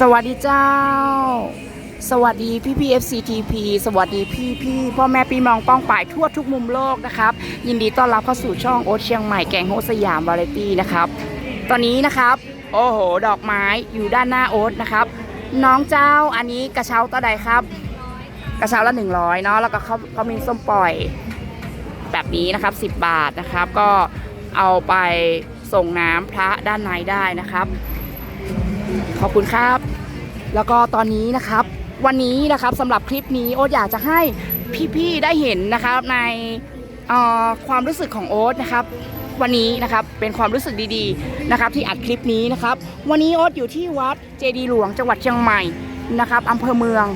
สวัสดีเจ้า สวัสดีพี่พี่ FCTP สวัสดีพี่พี่พ่อแม่พี่น้องป้องป่ายทั่วทุกมุมโลกนะครับ ยินดีต้อนรับเข้าสู่ช่องโอ๊ตเชียงใหม่แกงโฮสยามวาไรตี้นะครับ ตอนนี้นะครับ โอ้โห ดอกไม้อยู่ด้านหน้าโอ๊ตนะครับ น้องเจ้าอันนี้กระเช้าตัวใดครับ กระเช้าละ100เนาะแล้วก็เขาเขามีส้มปล่อยแบบนี้นะครับ10บาทนะครับ ก็เอาไปส่งน้ำพระด้านในได้นะครับ ขอบคุณครับ แล้วก็ตอนนี้นะครับ วันนี้นะครับสำหรับคลิปนี้โอ๊ตอยากจะให้พี่ๆได้เห็นนะครับในความรู้สึกของโอ๊ตนะครับวันนี้นะครับเป็นความรู้สึกดีๆนะครับที่อัดคลิปนี้นะครับ วันนี้โอ๊ตอยู่ที่วัดเจดีหลวงจังหวัดเชียงใหม่นะครับอำเภอเมือง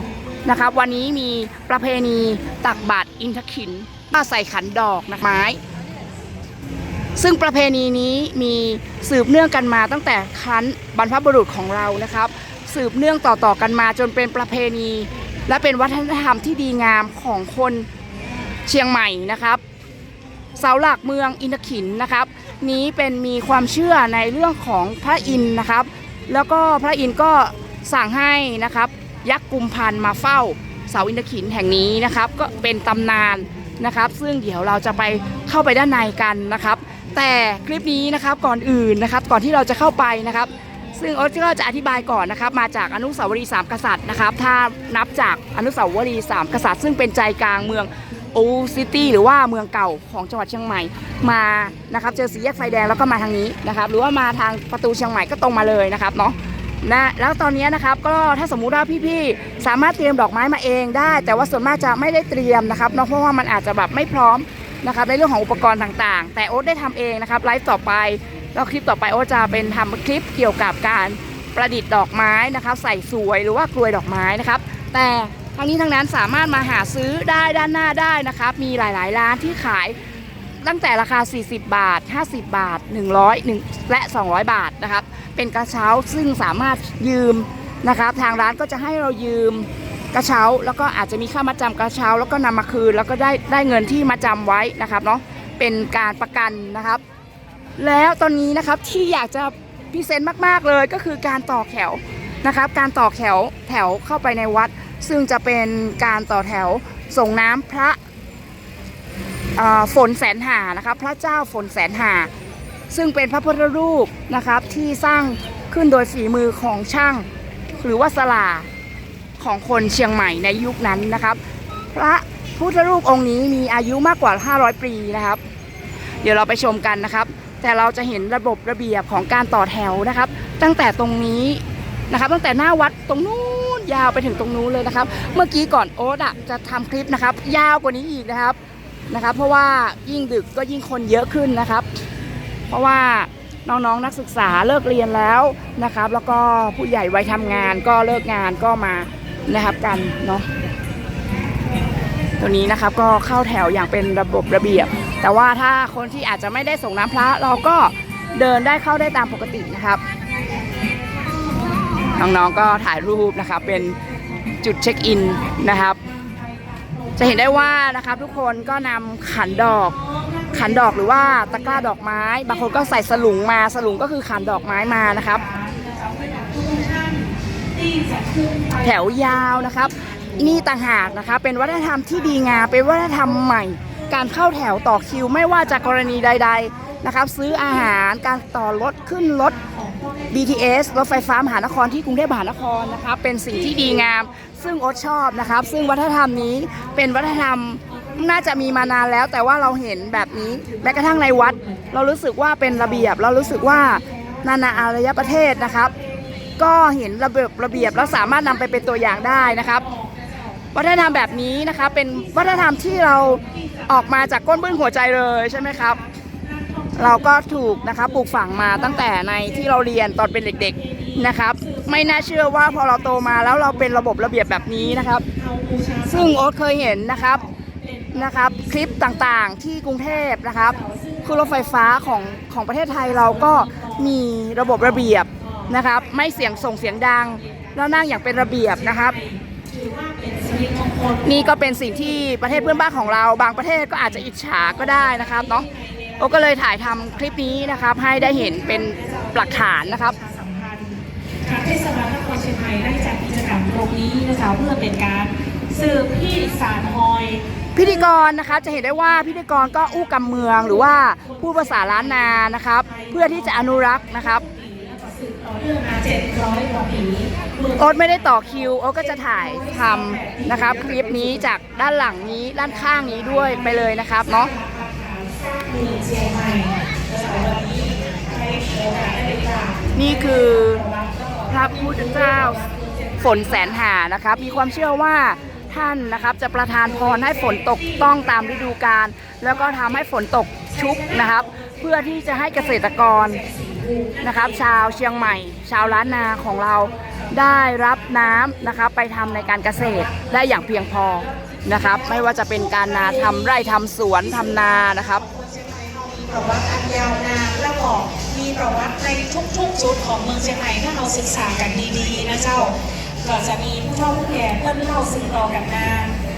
นะครับ วันนี้มีประเพณีตักบาตรอินทขินใส่ขันดอกนะไม้ ซึ่งประเพณีนี้มีสืบเนื่องกันมาตั้งแต่ครั้นบรรพบุรุษของเรานะครับ สืบเนื่องต่อๆกันมาจนเป็นประเพณี และเป็นวัฒนธรรมที่ดีงามของคนเชียงใหม่นะครับเสาหลักเมืองอินทขินนะครับ นี้เป็นมีความเชื่อในเรื่องของพระอินทร์นะครับ แล้วก็พระอินทร์ก็สั่งให้นะครับยักษ์กุมพันมาเฝ้าเสาอินทขินแห่งนี้นะครับ ก็เป็นตำนานนะครับ ซึ่งเดี๋ยวเราจะไปเข้าไปด้านในกันนะครับ แต่คลิปนี้นะครับก่อนอื่นนะครับ ก่อนที่เราจะเข้าไปนะครับ ซึ่งโอ๊ตก็จะอธิบายก่อนนะครับ มาจากอนุสาวรีย์สามกษัตริย์นะครับ ถ้านับจากอนุสาวรีย์สามกษัตริย์ ซึ่งเป็นใจกลางเมืองโอซิตี้หรือว่าเมืองเก่าของจังหวัดเชียงใหม่มานะครับ เจอสีแยกไฟแดงแล้วก็มาทางนี้นะครับ หรือว่ามาทางประตูเชียงใหม่ก็ตรงมาเลยนะครับเนาะนะแล้วตอนนี้นะครับก็ถ้าสมมุติว่าพี่ๆสามารถเตรียมดอกไม้มาเองได้ แต่ว่าส่วนมากจะไม่ได้เตรียมนะครับเนาะเพราะว่ามันอาจจะแบบไม่พร้อม นะครับในเรื่องของอุปกรณ์ต่างๆ แต่โอ๊ตได้ทำเองนะครับไลฟ์ต่อไปแล้วคลิปต่อไปโอ๊ตจะเป็นทำคลิปเกี่ยวกับการประดิษฐ์ดอกไม้นะครับ ใส่สวยหรือว่ากลวยดอกไม้นะครับ แต่ทั้งนี้ทั้งนั้นสามารถมาหาซื้อได้ด้านหน้าได้นะครับ มีหลายๆร้านที่ขายตั้งแต่ราคา 40 บาท 50 บาท 100 1และ 200 บาทนะครับ เป็นกระเช้าซึ่งสามารถยืมนะครับ ทางร้านก็จะให้เรายืม กระเช้าแล้วก็อาจจะมีค่ามาจำกระเช้า แล้วก็นำมาคืนแล้วก็ได้ได้เงินที่มาจำไว้นะครับเนาะเป็นการประกันนะครับ แล้วตอนนี้นะครับที่อยากจะพรีเซนต์มากๆเลยก็คือการต่อแถวนะครับ การต่อแถวแถวเข้าไปในวัด ซึ่งจะเป็นการต่อแถวส่งน้ำพระฝนแสนหานะครับ พระเจ้าฝนแสนหา ซึ่งเป็นพระพุทธรูปนะครับที่สร้างขึ้นโดยฝีมือของช่าง หรือว่าสลา ของคนเชียงใหม่ในยุคนั้นนะครับ พระพุทธรูปองค์นี้มีอายุมากกว่า 500 ปีนะครับ เดี๋ยวเราไปชมกันนะครับ แต่เราจะเห็นระบบระเบียบของการต่อแถวนะครับ ตั้งแต่ตรงนี้นะครับ ตั้งแต่หน้าวัดตรงนู้นยาวไปถึงตรงนู้นเลยนะครับ เมื่อกี้ก่อนโอ๊ตอะจะทำคลิปนะครับ ยาวกว่านี้อีกนะครับนะครับ เพราะว่ายิ่งดึกก็ยิ่งคนเยอะขึ้นนะครับ เพราะว่าน้องๆนนักศึกษาเลิกเรียนแล้วนะครับ แล้วก็ผู้ใหญ่วัยทำงานก็เลิกงานก็มา นะครับกันเนาะตัวนี้นะครับก็เข้าแถวอย่างเป็นระบบระเบียบ แต่ว่าถ้าคนที่อาจจะไม่ได้ส่งน้ำพระเราก็เดินได้เข้าได้ตามปกตินะครับน้องๆก็ถ่ายรูปนะครับเป็นจุดเช็คอินนะครับ จะเห็นได้ว่านะครับทุกคนก็นำขันดอกขันดอกหรือว่าตะกร้าดอกไม้ บางคนก็ใส่สลุงมาสลุงก็คือขันดอกไม้มานะครับ แถวยาวนะครับ นี่ต่างหากนะคะเป็นวัฒนธรรมที่ดีงามเป็นวัฒนธรรมใหม่ การเข้าแถวต่อคิวไม่ว่าจะกรณีใด ๆนะครับ ซื้ออาหารการต่อรถขึ้นรถ BTS รถไฟฟ้ามหานครที่กรุงเทพมหานครนะครับเป็นสิ่งที่ดีงาม ซึ่งโอ๊ตชอบนะครับ ซึ่งวัฒนธรรมนี้เป็นวัฒนธรรมน่าจะมีมานานแล้ว แต่ว่าเราเห็นแบบนี้แม้กระทั่งในวัด เรารู้สึกว่าเป็นระเบียบ เรารู้สึกว่านานาอารยประเทศนะครับ ก็เห็นระเบียบระเบียบแล้วสามารถนำไปเป็นตัวอย่างได้นะครับ วัฒนธรรมแบบนี้นะคะเป็นวัฒนธรรมที่เราออกมาจากก้นบึ้งหัวใจเลยใช่ไหมครับ เราก็ถูกนะครับปลูกฝังมาตั้งแต่ในที่เราเรียนตอนเป็นเด็กๆนะครับ ไม่น่าเชื่อว่าพอเราโตมาแล้วเราเป็นระบบระเบียบแบบนี้นะครับ ซึ่งโอ๊ตเคยเห็นนะครับนะครับคลิปต่างๆที่กรุงเทพนะครับคือรถไฟฟ้าของของประเทศไทยเราก็มีระบบระเบียบ นะครับ ไม่เสียงส่งเสียงดัง แล้วนั่งอย่างเป็นระเบียบนะครับ นี่ก็เป็นสิ่งที่ประเทศเพื่อนบ้านของเรา บางประเทศก็อาจจะอิจฉาก็ได้นะครับเนาะโอก็เลยถ่ายทำคลิปนี้นะครับ ให้ได้เห็นเป็นหลักฐานนะครับทางเทศบาลนครเชียงใหม่ได้จัดกิจกรรมตรงนี้นะคะเพื่อเป็นการสืบที่สารฮอยพิธีกรนะครับจะเห็นได้ว่าพิธีกรก็อู้กำเมืองหรือว่าพูดภาษาล้านนานะครับ เพื่อที่จะอนุรักษ์นะครับสืบต่อ เนื่องมา700กว่าปีเมื่อโอ๊ตไม่ได้ต่อคิวโอ๊ตก็จะถ่ายทำนะครับ คลิปนี้จากด้านหลังนี้ด้านข้างนี้ด้วยไปเลยนะครับเนาะนี่คะวันนี้ให้โอกาสได้ไปกราบนี่คือพระพุทธเจ้าฝนแสนหานะครับ มีความเชื่อว่าท่านนะครับจะประทานพรให้ฝนตกต้องตามฤดูกาลแล้วก็ทำให้ฝนตกชุกนะครับ เพื่อที่จะให้เกษตรกร นะครับ ชาวเชียงใหม่ ชาวล้านนาของเราได้รับน้ำนะครับไปทำในการเกษตรได้อย่างเพียงพอนะครับ ไม่ว่าจะเป็นการนาทำไร่ทำสวนทำนานะครับประวัติอันยาวนานแล้วก็มีประวัติในทุกๆจุดของเมืองเชียงใหม่ถ้าเราศึกษากันดีๆนะเจ้า ก็จะมีผู้เฒ่าผู้แก่เพิ่นเล่าสืบต่อกันมา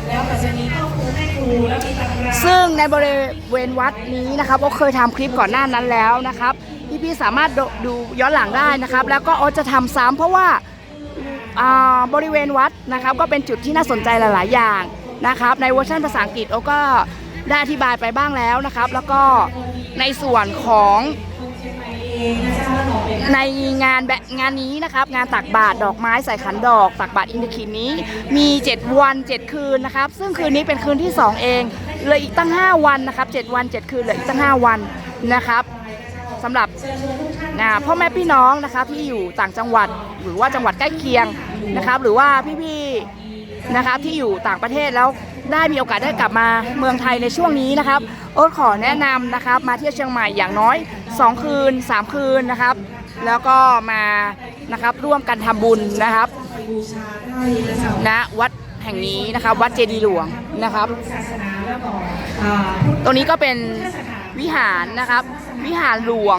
แล้วก็จะมีพ่อครูแม่ครูแล้วมีตำราซึ่งในบริเวณวัดนี้นะครับโอเคยทำคลิปก่อนหน้านั้นแล้วนะครับ พี่ๆสามารถดูดูย้อนหลังได้นะครับ แล้วก็โอตจะทำซ้ำเพราะว่าบริเวณวัดนะครับ ก็เป็นจุดที่น่าสนใจหลาย ๆ อย่างนะครับ ในเวอร์ชันภาษาอังกฤษโอก็ได้อธิบายไปบ้างแล้วนะครับ แล้วก็ในส่วนของในงานแบบงานนี้นะครับ งานตักบาตรดอกไม้ใส่ขันดอก ตักบาตรอินทคินนี้ มี 7 วัน 7 คืนนะครับ ซึ่งคืนนี้เป็นคืนที่ 2 เองเลืออีกตั้ง 5 วันนะครับ 7 วัน 7 คืนเลืออีกตั้ง 5 วันนะครับ สำหรับนะพ่อแม่พี่น้องนะครับที่อยู่ต่างจังหวัดหรือว่าจังหวัดใกล้เคียงนะครับ หรือว่าพี่ๆนะครับที่อยู่ต่างประเทศแล้วได้มีโอกาสได้กลับมาเมืองไทยในช่วงนี้นะครับโอ๊ตขอแนะนำนะครับ มาเที่ยวเชียงใหม่อย่างน้อย 2 คืน 3 คืนนะครับ แล้วก็มานะครับร่วมกันทำบุญนะครับบูชาได้นะเจ้าณวัดแห่งนี้นะครับ วัดเจดีย์หลวงนะครับ ตรงนี้ก็เป็น วิหารนะครับ วิหารหลวง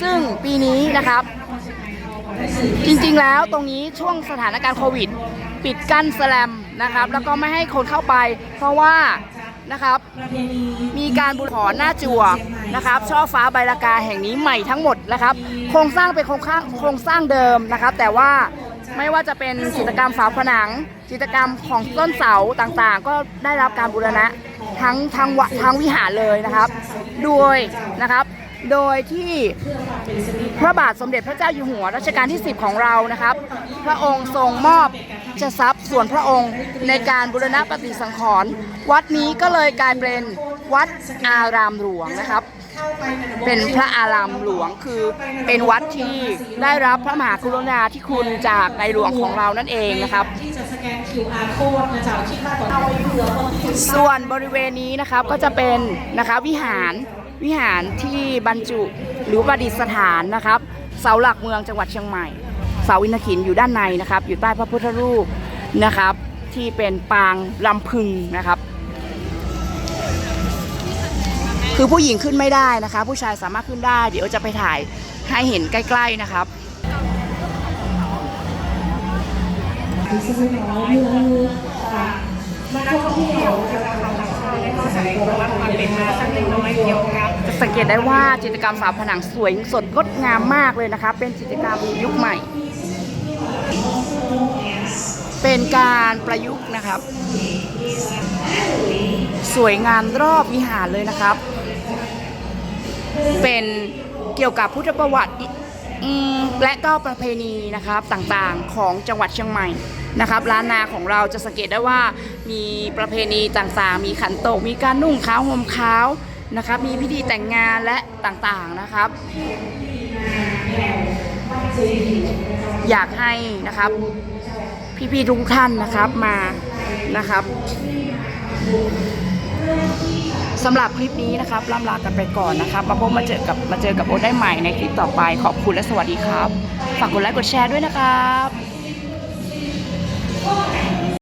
ซึ่งปีนี้นะครับ จริงๆแล้วตรงนี้ช่วงสถานการณ์โควิด ปิดกั้นสแลมนะครับ แล้วก็ไม่ให้คนเข้าไป เพราะว่านะครับ มีการบูรขอหน้าจั่วนะครับ ช่อฟ้าใบลากาแห่งนี้ใหม่ทั้งหมดนะครับ โครงสร้างเป็นโครงสร้างโครงสร้างเดิมนะครับ แต่ว่า ไม่ว่าจะเป็นจิตรกรรมฝาผนัง จิตรกรรมของต้นเสาต่างๆ ก็ได้รับการบูรณะทั้งทั้งวทั้งวิหารเลยนะครับ โดยนะครับ โดยที่พระบาทสมเด็จพระเจ้าอยู่หัวรัชกาลที่ 10 ของเรานะครับ พระองค์ทรงมอบจะทรัพย์ส่วนพระองค์ในการบูรณะปฏิสังขรณ์วัดนี้ก็เลยกลายเป็นวัดอารามหลวงนะครับ เป็นพระอารามหลวงคือเป็นวัดที่ได้รับพระมหากรุณาธิคุณจากในหลวงของเรานั่นเองนะครับที่จะสแกน QR code นะเจ้าคิดว่าเอาไปเผื่อคนที่อยู่ส่วนบริเวณนี้นะครับก็จะเป็นนะคะวิหารวิหารที่บรรจุหรือประดิษฐานนะครับ เสาหลักเมืองจังหวัดเชียงใหม่ เสาอินทขินอยู่ด้านในนะครับ อยู่ใต้พระพุทธรูปนะครับ ที่เป็นปางลำพึงนะครับ คือผู้หญิงขึ้นไม่ได้นะคะ ผู้ชายสามารถขึ้นได้ เดี๋ยวจะไปถ่ายให้เห็นใกล้ ๆนะครับที่สมัยน้อยคืออ่านักท่องเที่ยวกำลังหลั่งไหลเข้ามาในประวัติความเป็นมาสักเล็กน้อยเกี่ยวกับจะสังเกตได้ว่าจิตรกรรมฝาผนังสวยสดงดงามมากเลยนะครับเป็นจิตรกรรมยุคใหม่ เป็นการประยุกต์นะครับ สวยงามรอบวิหารเลยนะครับ เป็นเกี่ยวกับพุทธประวัติและก็ประเพณีนะครับต่างๆของจังหวัดเชียงใหม่นะครับล้านนาของเราจะสังเกตได้ว่ามีประเพณีต่างๆ มีขันโตก มีการนุ่งขาวห่มขาวนะครับ มีพิธีแต่งงานและต่างๆนะครับ อยากให้นะครับพี่ๆทุกท่านนะครับมานะครับ สำหรับคลิปนี้นะครับล่ำลากันไปก่อนนะครับมาพบมาเจอกับมาเจอกับโอ๊ตได้ใหม่ในคลิปต่อไปขอบคุณและสวัสดีครับ ฝากกดไลค์กดแชร์ด้วยนะครับ